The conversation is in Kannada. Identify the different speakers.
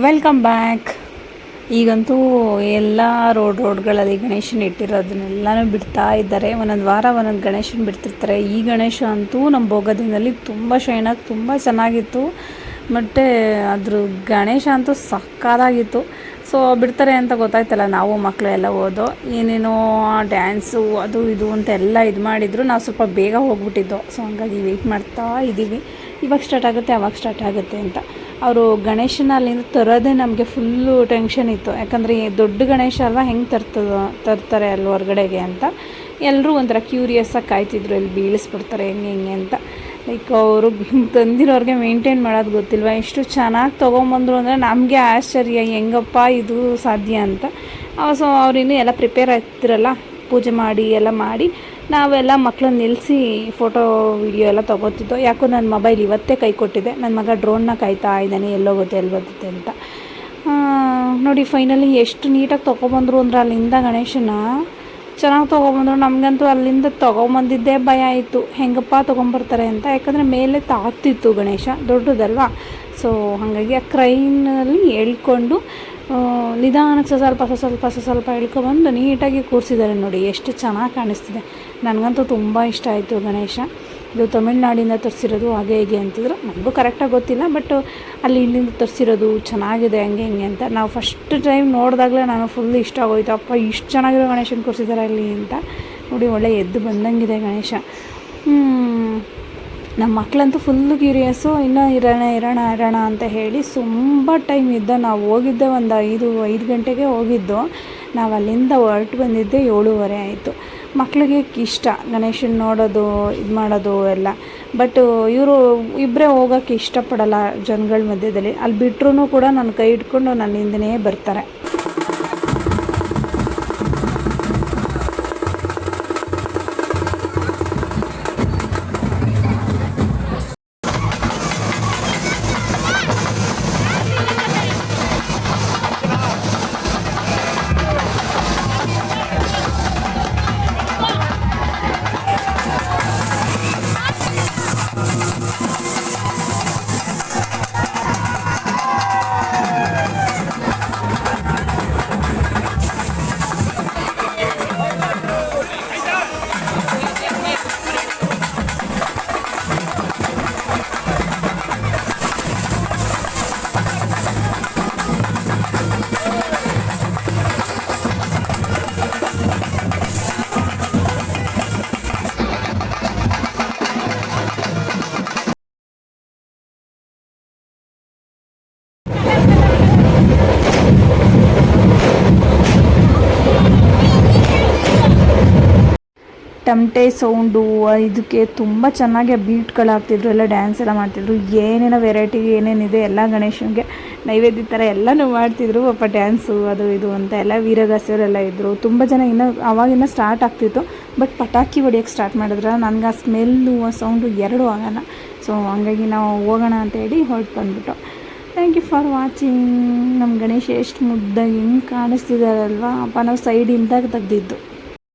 Speaker 1: ವೆಲ್ಕಮ್ ಬ್ಯಾಕ್ ಈಗಂತೂ ಎಲ್ಲ ರೋಡ್ ರೋಡ್ಗಳಲ್ಲಿ ಗಣೇಶನ ಇಟ್ಟಿರೋದನ್ನೆಲ್ಲನೂ ಬಿಡ್ತಾ ಇದ್ದಾರೆ. ಒಂದೊಂದು ವಾರ ಒಂದೊಂದು ಗಣೇಶನ ಬಿಡ್ತಿರ್ತಾರೆ. ಈ ಗಣೇಶ ಅಂತೂ ನಮ್ಮ ಭೋಗದಿಂದಲ್ಲಿ ತುಂಬ ಶೈನಾಗಿ ತುಂಬ ಚೆನ್ನಾಗಿತ್ತು. ಮತ್ತು ಅದ್ರ ಗಣೇಶ ಅಂತೂ ಸಕ್ಕತ್ತಾಗಿತ್ತು. ಸೊ ಬಿಡ್ತಾರೆ ಅಂತ ಗೊತ್ತಾಯ್ತಲ್ಲ, ನಾವು ಮಕ್ಕಳು ಎಲ್ಲ ಹೋದೋ ಏನೇನೋ ಡ್ಯಾನ್ಸು ಅದು ಇದು ಅಂತ ಎಲ್ಲ ಇದು ಮಾಡಿದ್ರು, ನಾವು ಸ್ವಲ್ಪ ಬೇಗ ಹೋಗ್ಬಿಟ್ಟಿದ್ದೋ. ಸೊ ಹಂಗಾಗಿ ವೆಯ್ಟ್ ಮಾಡ್ತಾ ಇದ್ದೀವಿ ಇವಾಗ ಸ್ಟಾರ್ಟ್ ಆಗುತ್ತೆ, ಅವಾಗ ಸ್ಟಾರ್ಟ್ ಆಗುತ್ತೆ ಅಂತ. ಅವರು ಗಣೇಶನ ಅಲ್ಲಿಂದ ತರೋದೇ ನಮಗೆ ಫುಲ್ಲು ಟೆನ್ಷನ್ ಇತ್ತು. ಯಾಕಂದರೆ ದೊಡ್ಡ ಗಣೇಶ ಅಲ್ವಾ ಹೆಂಗೆ ತರ್ತದ ತರ್ತಾರೆ ಅಲ್ಲಿ ಹೊರ್ಗಡೆಗೆ ಅಂತ. ಎಲ್ಲರೂ ಒಂಥರ ಕ್ಯೂರಿಯಸ್ಸಾಗಿ ಕಾಯ್ತಿದ್ರು, ಇಲ್ಲಿ ಬೀಳಿಸ್ಬಿಡ್ತಾರೆ, ಹೆಂಗೆ ಹೆಂಗೆ ಅಂತ. ಲೈಕ್ ಅವರು ತಂದಿರೋರಿಗೆ ಮೇಂಟೈನ್ ಮಾಡೋದು ಗೊತ್ತಿಲ್ವ? ಎಷ್ಟು ಚೆನ್ನಾಗಿ ತೊಗೊಂಬಂದ್ರು ಅಂದರೆ ನಮಗೆ ಆಶ್ಚರ್ಯ, ಹೆಂಗಪ್ಪ ಇದು ಸಾಧ್ಯ ಅಂತ. ಸೊ ಅವ್ರಿನ್ನೂ ಎಲ್ಲ ಪ್ರಿಪೇರ್ ಆಗ್ತಿರಲ್ಲ, ಪೂಜೆ ಮಾಡಿ, ಎಲ್ಲ ಮಾಡಿ. ನಾವೆಲ್ಲ ಮಕ್ಕಳನ್ನ ನಿಲ್ಲಿಸಿ ಫೋಟೋ ವಿಡಿಯೋ ಎಲ್ಲ ತೊಗೋತಿದ್ದೋ, ಯಾಕೋ ನನ್ನ ಮೊಬೈಲ್ ಇವತ್ತೇ ಕೈ ಕೊಟ್ಟಿದೆ. ನನ್ನ ಮಗ ಡ್ರೋನ್ನ ಕಾಯ್ತಾ ಇದ್ದಾನೆ, ಎಲ್ಲಿ ಬರುತ್ತೆ ಅಂತ. ನೋಡಿ ಫೈನಲಿ ಎಷ್ಟು ನೀಟಾಗಿ ತೊಗೊಬಂದ್ರು ಅಂದ್ರೆ ಅಲ್ಲಿಂದ ಗಣೇಶನ ಚೆನ್ನಾಗಿ ತೊಗೊಬಂದ್ರು, ನಮಗಂತೂ ಅಲ್ಲಿಂದ ತೊಗೊಂಬಂದಿದ್ದೇ ಭಯ ಆಯಿತು. ಹೆಂಗಪ್ಪ ತೊಗೊಂಬರ್ತಾರೆ ಅಂತ. ಯಾಕಂದರೆ ಮೇಲೆ ತಾಗ್ತಿತ್ತು ಗಣೇಶ, ದೊಡ್ಡದಲ್ವಾ? ಸೊ ಹಾಗಾಗಿ ಆ ಕ್ರೈನಲ್ಲಿ ಎಳ್ಕೊಂಡು ನಿಧಾನಕ್ಕೆ ಸ್ವಲ್ಪ ಸ್ವಲ್ಪ ಸ್ವಲ್ಪ ಎಳ್ಕೊಬಂದು ನೀಟಾಗಿ ಕೂರಿಸಿದ್ದಾರೆ ನೋಡಿ, ಎಷ್ಟು ಚೆನ್ನಾಗಿ ಕಾಣಿಸ್ತಿದೆ. ನನಗಂತೂ ತುಂಬ ಇಷ್ಟ ಆಯಿತು ಗಣೇಶ. ಇದು ತಮಿಳ್ನಾಡಿಂದ ತರಿಸಿರೋದು ಹಾಗೆ ಹೇಗೆ ಅಂತಿದ್ರು. ನಮಗೂ ಕರೆಕ್ಟಾಗಿ ಗೊತ್ತಿಲ್ಲ ಬಟ್ ಅಲ್ಲಿ ಇಲ್ಲಿಂದ ತರಿಸಿರೋದು ಚೆನ್ನಾಗಿದೆ, ಹಂಗೆ ಹಿಂಗೆ ಅಂತ. ನಾವು ಫಸ್ಟ್ ಟೈಮ್ ನೋಡಿದಾಗಲೇ ನಾನು ಫುಲ್ ಇಷ್ಟ ಆಗೋಯ್ತು. ಅಪ್ಪ, ಇಷ್ಟು ಚೆನ್ನಾಗಿರೋ ಗಣೇಶನ ಕೂರಿಸಿದಾರೆ ಅಲ್ಲಿ ಅಂತ. ನೋಡಿ, ಒಳ್ಳೆ ಎದ್ದು ಬಂದಂಗಿದೆ ಗಣೇಶ. ನಮ್ಮ ಮಕ್ಕಳಂತೂ ಫುಲ್ಲು ಕ್ಯೂರಿಯಸ್ಸು ಇನ್ನೂ ಇರೋಣ ಇರೋಣ ಇರೋಣ ಅಂತ ಹೇಳಿ ತುಂಬ ಟೈಮ್ ಇದ್ದ ನಾವು ಹೋಗಿದ್ದೆ ಒಂದು ಐದು ಐದು ಗಂಟೆಗೆ ಹೋಗಿದ್ದು. ನಾವು ಅಲ್ಲಿಂದ ಹೊರಟು ಬಂದಿದ್ದೆ ಏಳುವರೆ ಆಯಿತು. ಮಕ್ಕಳಿಗೆ ಇಷ್ಟ, ಗಣೇಶನ ನೋಡೋದು, ಇದು ಮಾಡೋದು ಎಲ್ಲ. ಬಟ್ ಇವರು ಇಬ್ಬರೇ ಹೋಗೋಕ್ಕೆ ಇಷ್ಟಪಡಲ್ಲ ಜನಗಳ ಮಧ್ಯದಲ್ಲಿ. ಅಲ್ಲಿ ಬಿಟ್ರೂ ಕೂಡ ನನ್ನ ಕೈ ಇಟ್ಕೊಂಡು ನನ್ನ ಹಿಂದೆನೇ ಬರ್ತಾರೆ. ಟಮಟೆ ಸೌಂಡು ಇದಕ್ಕೆ ತುಂಬ ಚೆನ್ನಾಗಿ ಬೀಟ್ಗಳಾಗ್ತಿದ್ರು ಎಲ್ಲ ಡ್ಯಾನ್ಸ್ ಎಲ್ಲ ಮಾಡ್ತಿದ್ರು. ಏನೇನೋ ವೆರೈಟಿ ಏನೇನಿದೆ, ಎಲ್ಲ ಗಣೇಶನಿಗೆ ನೈವೇದ್ಯ ಥರ ಎಲ್ಲನೂ ಮಾಡ್ತಿದ್ರು, ಪಾಪ ಡ್ಯಾನ್ಸು ಅದು ಇದು ಅಂತ. ಎಲ್ಲ ವೀರಗಾಸೆಯವರೆಲ್ಲ ಇದ್ದರು ತುಂಬ ಜನ ಇನ್ನೂ ಅವಾಗಿನ ಸ್ಟಾರ್ಟ್ ಆಗ್ತಿತ್ತು ಬಟ್ ಪಟಾಕಿ ಹೊಡಿಯೋಕ್ಕೆ ಸ್ಟಾರ್ಟ್ ಮಾಡಿದ್ರೆ. ನನಗೆ ಆ ಸ್ಮೆಲ್ಲು ಆ ಸೌಂಡು ಎರಡೂ ಆಗೋಣ ಸೊ ಹಂಗಾಗಿ ನಾವು ಹೋಗೋಣ ಅಂತ ಹೇಳಿ ಹೊರಟು ಬಂದ್ಬಿಟ್ಟು. ಥ್ಯಾಂಕ್ ಯು ಫಾರ್ ವಾಚಿಂಗ್ ನಮ್ಮ ಗಣೇಶ ಎಷ್ಟು ಮುದ್ದಾಗಿ ಹೆಂಗೆ ಕಾಣಿಸ್ತಿದಾರಲ್ವಾ? ಅಪ್ಪ ನಾವು ಸೈಡಿಂದ ತೆಗ್ದಿದ್ದು.